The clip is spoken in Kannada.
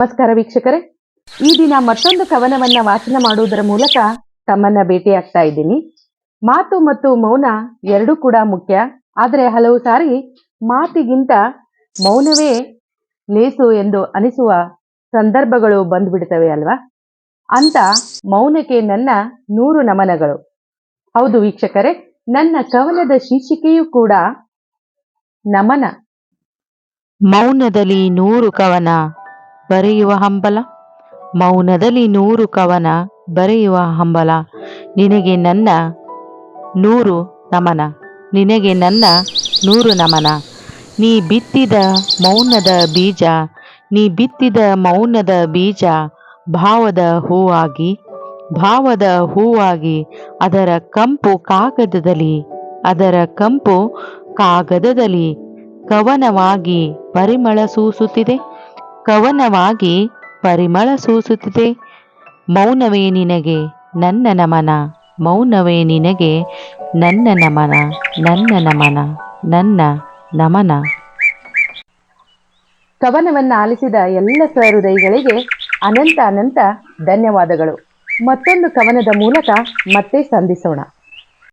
ನಮಸ್ಕಾರ ವೀಕ್ಷಕರೇ. ಈ ದಿನ ಮತ್ತೊಂದು ಕವನವನ್ನ ವಾಚನ ಮಾಡುವುದರ ಮೂಲಕ ತಮ್ಮನ್ನ ಭೇಟಿಯಾಗ್ತಾ ಇದ್ದೀನಿ. ಮಾತು ಮತ್ತು ಮೌನ ಎರಡೂ ಕೂಡ ಮುಖ್ಯ. ಆದರೆ ಹಲವು ಸಾರಿ ಮಾತಿಗಿಂತ ಮೌನವೇ ಲೇಸು ಎಂದು ಅನಿಸುವ ಸಂದರ್ಭಗಳು ಬಂದ್ಬಿಡ್ತವೆ ಅಲ್ವಾ? ಅಂತ ಮೌನಕ್ಕೆ ನನ್ನ ನೂರು ನಮನಗಳು. ಹೌದು ವೀಕ್ಷಕರೇ, ನನ್ನ ಕವನದ ಶೀರ್ಷಿಕೆಯೂ ಕೂಡ ನಮನ. ಮೌನದಲ್ಲಿ ನೂರು ಕವನ. ಬರೆಯುವ ಹಂಬಲ? ಮೌನದಲ್ಲಿ ನೂರು ಕವನ ಬರೆಯುವ ಹಂಬಲ? ನಿನಗೆ ನನ್ನ ನೂರು ನಮನ. ನಿನಗೆ ನನ್ನ ನೂರು ನಮನ. ನೀ ಬಿತ್ತಿದ ಮೌನದ ಬೀಜ, ನೀ ಬಿತ್ತಿದ ಮೌನದ ಬೀಜ ಭಾವದ ಹೂವಾಗಿ ಭಾವದ ಹೂವಾಗಿ ಅದರ ಕಂಪು ಕಾಗದದಲ್ಲಿ, ಅದರ ಕಂಪು ಕಾಗದದಲ್ಲಿ ಕವನವಾಗಿ ಪರಿಮಳ ಸೂಸುತ್ತಿದೆ. ಕವನವಾಗಿ ಪರಿಮಳ ಸೂಸುತ್ತಿದೆ. ಮೌನವೇ ನಿನಗೆ ನನ್ನ ನಮನ, ಮೌನವೇ ನಿನಗೆ ನನ್ನ ನಮನ ನನ್ನ ನಮನ ನನ್ನ ನಮನ. ಕವನವನ್ನು ಆಲಿಸಿದ ಎಲ್ಲ ಸಹೃದಯಿಗಳಿಗೆ ಅನಂತ ಅನಂತ ಧನ್ಯವಾದಗಳು. ಮತ್ತೊಂದು ಕವನದ ಮೂಲಕ ಮತ್ತೆ ಸಂಧಿಸೋಣ